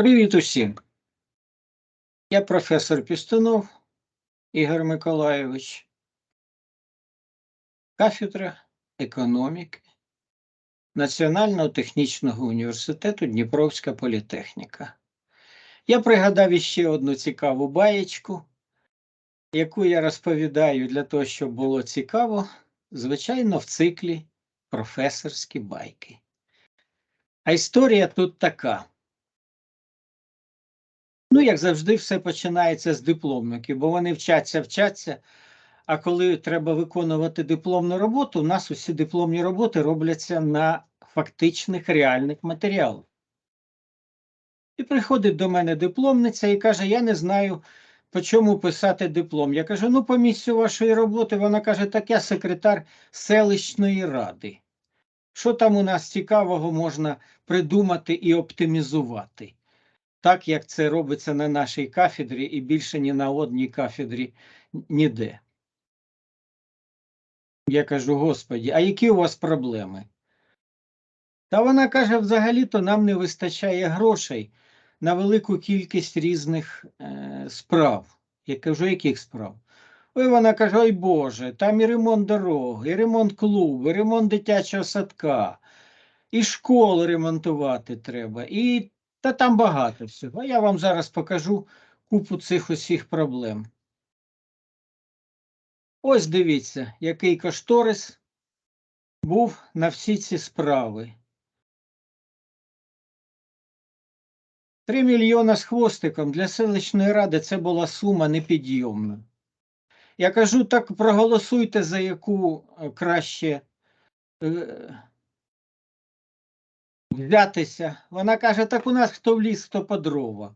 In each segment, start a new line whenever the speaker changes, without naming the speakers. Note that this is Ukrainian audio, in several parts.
Привіт усім. Я професор Пістунов Ігор Миколайович, кафедра економіки Національного технічного університету Дніпровська політехніка. Я пригадав іще одну цікаву баєчку, яку я розповідаю для того, щоб було цікаво, звичайно, в циклі професорські байки. А історія тут така. Ну, як завжди, все починається з дипломників, бо вони вчаться, вчаться. А коли треба виконувати дипломну роботу, у нас усі дипломні роботи робляться на фактичних реальних матеріалах. І приходить до мене дипломниця і каже: Я не знаю, по чому писати диплом. Я кажу: ну, по місцю вашої роботи. Вона каже, так я секретар селищної ради. Що там у нас цікавого можна придумати і оптимізувати? Так як це робиться на нашій кафедрі і більше ні на одній кафедрі ніде. Я кажу, Господі, а які у вас проблеми? Та вона каже: взагалі-то нам не вистачає грошей на велику кількість різних е, справ. Я кажу, яких справ? Ой, вона каже: ой Боже, там і ремонт дороги, і ремонт клубу, і ремонт дитячого садка, і школу ремонтувати треба, і та там багато всього. Я вам зараз покажу купу цих усіх проблем. Ось дивіться, який кошторис був на всі ці справи. Три мільйона з хвостиком для селищної ради це була сума непідйомна. Я кажу, так проголосуйте, за яку е, краще. Взятися. Вона каже: так у нас хто в ліс, хто по дрова.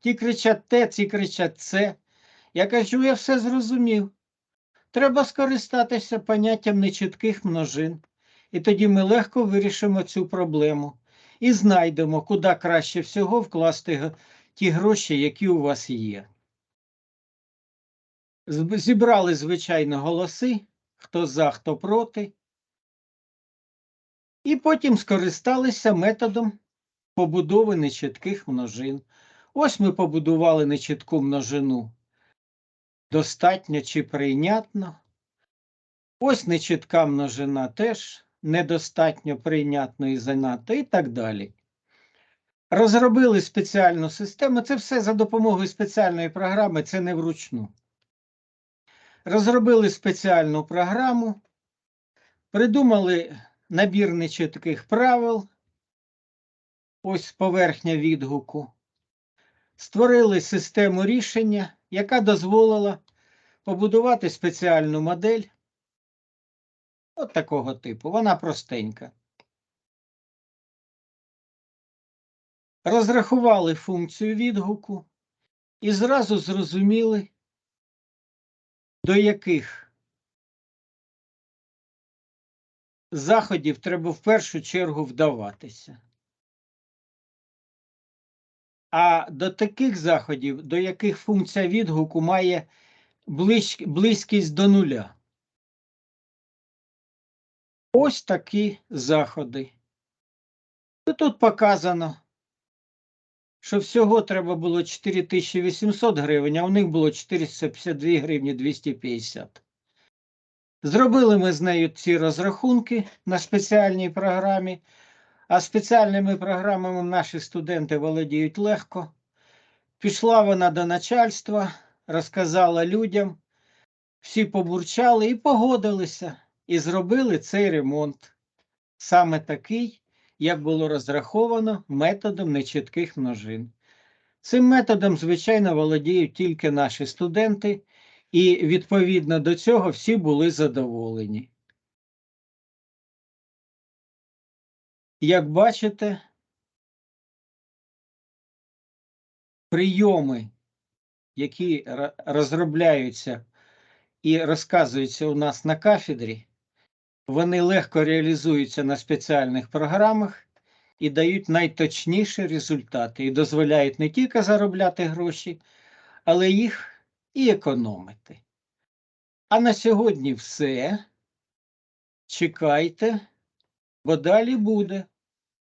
Ті кричать те, ці кричать це. Я кажу, я все зрозумів. Треба скористатися поняттям нечітких множин, і тоді ми легко вирішимо цю проблему і знайдемо, куди краще всього вкласти ті гроші, які у вас є. Зібрали, звичайно, голоси, хто за, хто проти. І потім скористалися методом побудови нечітких множин. Ось ми побудували нечітку множину. Достатньо чи прийнятно. Ось нечітка множина теж недостатньо прийнятно і занадто, і так далі. Розробили спеціальну систему. Це все за допомогою спеціальної програми, це не вручну. Розробили спеціальну програму, придумали набір нечітких правил, ось поверхня відгуку. Створили систему рішення, яка дозволила побудувати спеціальну модель от такого типу. Вона простенька. Розрахували функцію відгуку і зразу зрозуміли, до яких заходів треба в першу чергу вдаватися. А до таких заходів, до яких функція відгуку має близь, близькість до нуля. Ось такі заходи. І тут показано, що всього треба було 4800 гривень, а у них було 452 гривні 250. Зробили ми з нею ці розрахунки на спеціальній програмі, а спеціальними програмами наші студенти володіють легко. Пішла вона до начальства, розказала людям, всі побурчали і погодилися, і зробили цей ремонт. Саме такий, як було розраховано методом нечітких множин. Цим методом, звичайно, володіють тільки наші студенти. І відповідно до цього всі були задоволені. Як бачите, прийоми, які розробляються і розказуються у нас на кафедрі, вони легко реалізуються на спеціальних програмах і дають найточніші результати і дозволяють не тільки заробляти гроші, але їх і економити. А на сьогодні все. Чекайте, бо далі буде.